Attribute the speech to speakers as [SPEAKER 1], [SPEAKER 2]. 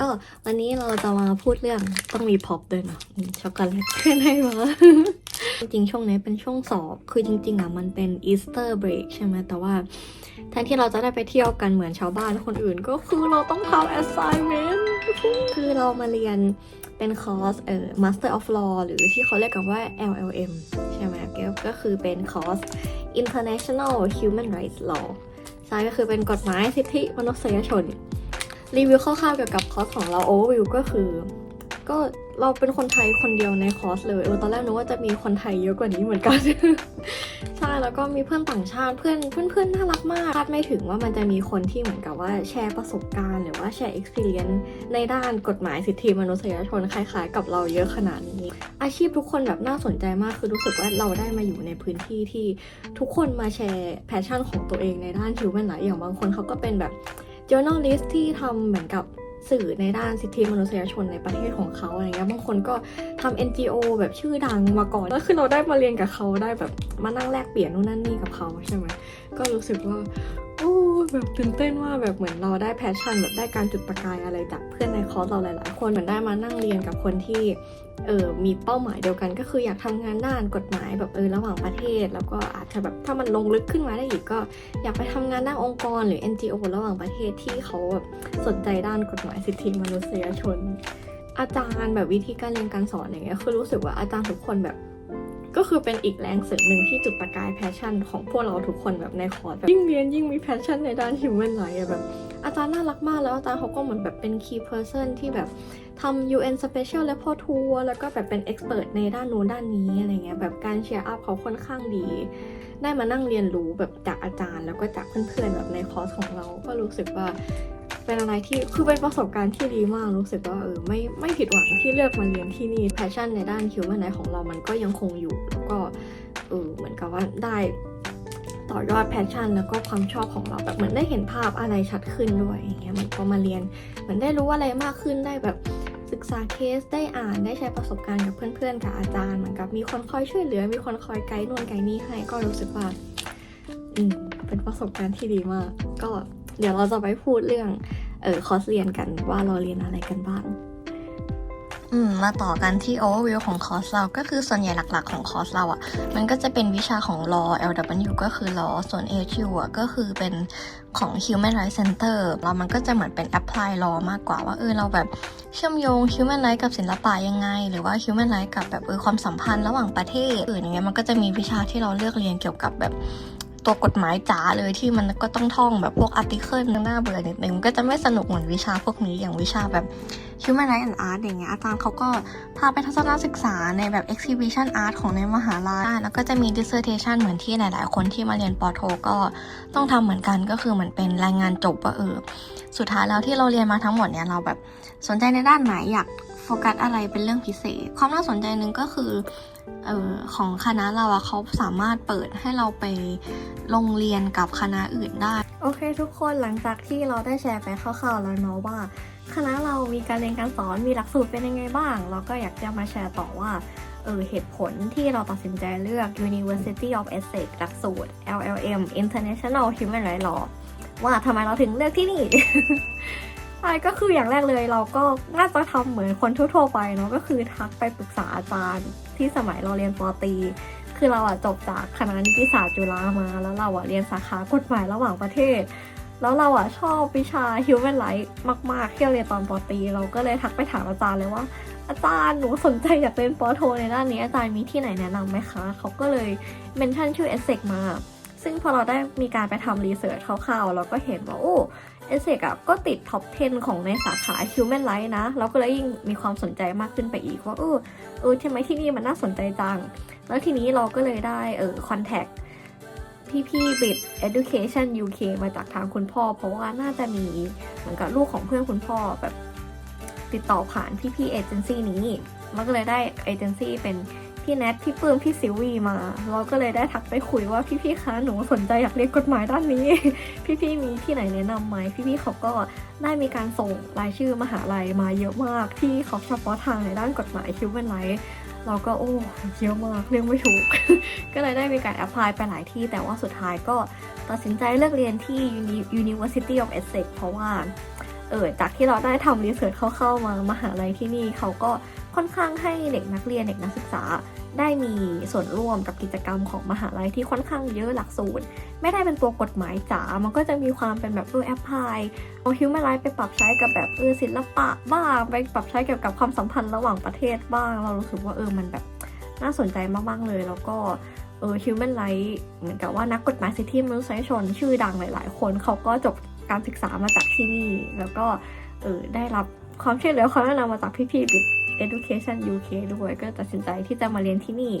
[SPEAKER 1] ก็วันนี้เราจะมาพูดเรื่องต้องมีพ็อปด้วยเนาะช็อกโกแลตเพื่อนให้มาจริงช่วงนี้เป็นช่วงสอบ คือจริง ๆอะมันเป็นอีสเตอร์เบรกใช่ไหมแต่ว่าแทนที่เราจะได้ไปเที่ยวกันเหมือนชาวบ้านคนอื่น ก็คือเราต้องทำ assignment คือเรามาเรียนเป็นคอร์สเอ่อ Master of Law หรือที่เขาเรียกกันว่า LLM ใช่ไหมก็ก็คือเป็นคอร์ส International Human Rights Law ใช่ก็คือเป็นกฎหมายสิทธิมนุษยชน รีวิวคร่าวๆเกี่ยวกับคอร์สของเรา overview ก็คือ ก็เราเป็นคนไทยคนเดียวในคอร์สเลยเออตอนแรกนึกว่าจะมีคนไทยเยอะกว่านี้เหมือนกัน ใช่แล้วก็มีเพื่อนต่างชาติเพื่อนเพื่อนเพื่อนน่ารักมากคาดไม่ถึงว่ามันจะมีคนที่เหมือนกับว่าแชร์ประสบการณ์หรือว่าแชร์ experience ในด้านกฎหมายสิทธิมนุษยชนคล้ายๆ กับเราเยอะขนาดนี้ อาชีพทุกคนแบบน่าสนใจมากคือรู้สึกว่าเราได้มาอยู่ในพื้นที่ที่ทุกคนมาแชร์แพชชั่นของตัวเองในด้าน human rights อย่างบางคนเขาก็เป็นแบบ journalist ที่ทำเหมือนกับสื่อในด้านสิทธิมนุษยชนในประเทศของเขาอะไรเงี้ยบางคนก็ทำ NGO แบบชื่อดังมาก่อนแล้วคือเราได้มาเรียนกับเขาได้แบบมานั่งแลกเปลี่ยนนู่นนั่นนี่กับเขาใช่ไหมก็รู้สึกว่า โอ้แบบตื่นเต้นว่าแบบเหมือนเราได้แพชชั่นแบบได้การจุดประกายอะไรจากเพื่อนในคอร์สเราหลายๆคนเหมือนได้มานั่งเรียนกับคนที่เออมีเป้าหมายเดียวกันก็คืออยากทำงานด้านกฎหมายแบบเออระหว่างประเทศ แล้วก็อาจจะแบบถ้ามันลงลึกขึ้นมาได้อีกก็ อยากไปทำงานด้านองค์กรหรือ NGO ระหว่างประเทศที่เขาแบบสนใจด้านกฎหมายสิทธิมนุษยชน อาจารย์แบบวิธีการเรียนการสอนอย่างเงี้ยคือรู้สึกว่าอาจารย์ทุกคนแบบ ก็คือเป็นอีกแรงเสริมหนึ่งที่จุดประกายแพชชั่นของพวกเราทุกคนแบบในคอร์สแบบยิ่งเรียนยิ่งมีแพชชั่นในด้าน human rights อะแบบอาจารย์น่ารักมากแล้วอาจารย์เขาก็เหมือนแบบเป็น key person ที่แบบทำ UN Special Rapporteur แล้วก็แบบเป็น expert ในด้านโน้นด้านนี้อะไรเงี้ยแบบการเชียร์อัพเขาค่อนข้างดี ได้มานั่งเรียนรู้แบบจากอาจารย์ แล้วก็จากเพื่อนๆแบบในคอร์สของเราก็รู้สึกว่าเป็นอะไรที่คือเป็นประสบการณ์ที่ดีมากรู้สึกว่าเออไม่ไม่ผิดหวังที่เลือกมาเรียนที่นี่แพชชั่นในด้านคิวมันไนของเรามันก็ยังคงอยู่แล้ว ก็เออเหมือนกับว่าได้ต่อยอดแพชชั่นแล้วก็ความชอบของเราแบบเหมือนได้เห็นภาพอะไรชัดขึ้นด้วยอย่างเงี้ยมันพอมาเรียนเหมือนได้รู้อะไรมากขึ้นได้แบบศึกษาเคสได้อ่านได้ใช้ประสบการณ์กับเพื่อนๆกับอาจารย์เหมือนกับมีคนคอยช่วยเหลือ มีคนคอยไกด์นู่นไกด์นี่ให้ก็รู้สึกว่าอืมเป็นประสบการณ์ที่ดีมาก ก็เดี๋ยวเราจะไปพูดเรื่องเออคอร์สเรียนกันว่าเราเรียนอะไรกันบ้าง อืมมาต่อกันที่ overview ของคอร์สเราก็คือส่วนใหญ่หลักๆ ของคอร์สเราอะ่ะ มันก็จะเป็นวิชาของ law LW ก็คือ law ส่วน HU อะก็คือเป็นของ human rights center เรามันก็จะเหมือนเป็น apply law มากกว่าว่าเออเราแบบเชื่อมโยง human rights กับศิลปะยังไง หรือว่า human rights กับแบบเออความสัมพันธ์ระหว่างประเทศอื่นอย่างเงี้ยมันก็จะมีวิชาที่เราเลือกเรียนเกี่ยวกับแบบ ตัวกฎหมายจ๋าเลยที่มันก็ต้องท่องแบบพวกอาร์ติเคิลหน้าเบื่อนิดนึงก็จะไม่สนุกเหมือนวิชาพวกนี้อย่างวิชาแบบ Human Rights and Art อย่างเงี้ยอาจารย์เขาก็พาไปทัศนศึกษาในแบบ Exhibition Art ของในมหาลัยแล้วก็จะมี dissertation เหมือนที่หลาย ๆ คนที่มาเรียนปอโท ก็ต้องทำเหมือนกันก็คือเหมือนเป็นรายงานจบว่าเออสุดท้ายแล้วที่เราเรียนมาทั้งหมดเนี่ยเราแบบสนใจในด้านไหนอยาก ฟกัสอะไรเป็นเรื่องพิเศษ ความน่าสนใจหนึ่งก็คือเออของคณะเราอะเขาสามารถเปิดให้เราไปลงเรียนกับคณะอื่นได้ โอเค ทุกคนหลังจากที่เราได้แชร์ไปคร่าวๆแล้วเนาะว่า คณะเรามีการเรียนการสอนมีหลักสูตรเป็นยังไงบ้าง เราก็อยากจะมาแชร์ต่อว่าเออเหตุผลที่เราตัดสินใจเลือก University of Essex หลักสูตร LLM International Human Rights Law ว่าทำไมเราถึงเลือกที่นี่ ใช่ก็คืออย่างแรกเลยเราก็น่าจะทำเหมือนคนทั่วๆไปเนาะก็คือทักไปปรึกษาอาจารย์ที่สมัยเราเรียนปตรีคือเราอะจบจากคณะนิติศาสตร์จุฬามา แล้วเราอะเรียนสาขากฎหมายระหว่างประเทศ แล้วเราอะชอบวิชา human rights มากๆที่เราเรียนตอนปตรีเราก็เลยทักไปถามอาจารย์เลยว่า อาจารย์หนูสนใจอยากเรียนปโทในด้านนี้อาจารย์มีที่ไหนแนะนำไหมคะเขาก็เลยเมนชั่นชื่อเอเซกมาซึ่งพอเราได้มีการไปทำรีเสิร์ชคร่าวๆ เราก็เห็นว่าโอ้ เอเซกอะก็ติดท็อป 10 ของในสาขา Human Rights นะ เราก็เลยยิ่งมีความสนใจมากขึ้นไปอีกว่าเออเออทำไมที่นี่มันน่าสนใจจัง แล้วทีนี้เราก็เลยได้เออคอนแทคพี่พี่บิด Education UK มาจากทางคุณพ่อ เพราะว่าน่าจะมีเหมือนกับลูกของเพื่อนคุณพ่อแบบติดต่อผ่านพี่พี่เอเจนซี่นี้เราก็เลยได้เอเจนซี่เป็น พี่แนทพี่ปื้มพี่ซิวีมา เราก็เลยได้ทักไปคุยว่าพี่พี่คะหนูสนใจอยากเรียนกฎหมายด้านนี้ พี่พี่มีที่ไหนแนะนำไหมพี่พี่เขาก็ได้มีการส่งรายชื่อมหาลัยมาเยอะมาก ที่เขาเฉพาะทางในด้านกฎหมาย Human Rights เราก็โอ้เยอะมากเรียกไม่ถูก ก็เลยได้มีการแอพพลายไปหลายที่ แต่ว่าสุดท้ายก็ตัดสินใจเลือกเรียนที่ University of Essex เพราะว่าเออจากที่เราได้ทำรีเสิร์ชเข้าๆมามหาลัยที่นี่เขาก็ ค่อนข้างให้เด็กนักเรียนเด็กนักศึกษา ได้มีส่วนร่วมกับกิจกรรมของมหาลัยที่ค่อนข้างเยอะหลักสูตร ไม่ได้เป็นตัวกฎหมายจ๋า มันก็จะมีความเป็นแบบเออแอปพลายเอาฮิวแมนไลฟ์ไปปรับใช้กับแบบเออศิลปะบ้างไปปรับใช้เกี่ยวกับความสัมพันธ์ระหว่างประเทศบ้าง เรารู้สึกว่าเออมันแบบน่าสนใจมากๆเลย แล้วก็เออฮิวแมนไลฟ์เหมือนกับว่านักกฎหมายสิทธิมนุษยชนชื่อดังหลาย ๆ คนเขาก็จบการศึกษามาจากที่นี่ แล้วก็เออได้รับความช่วยเหลือความแนะนำมาจากพี่ๆ Education UK ด้วยก็ตัดสินใจที่จะมาเรียนที่นี่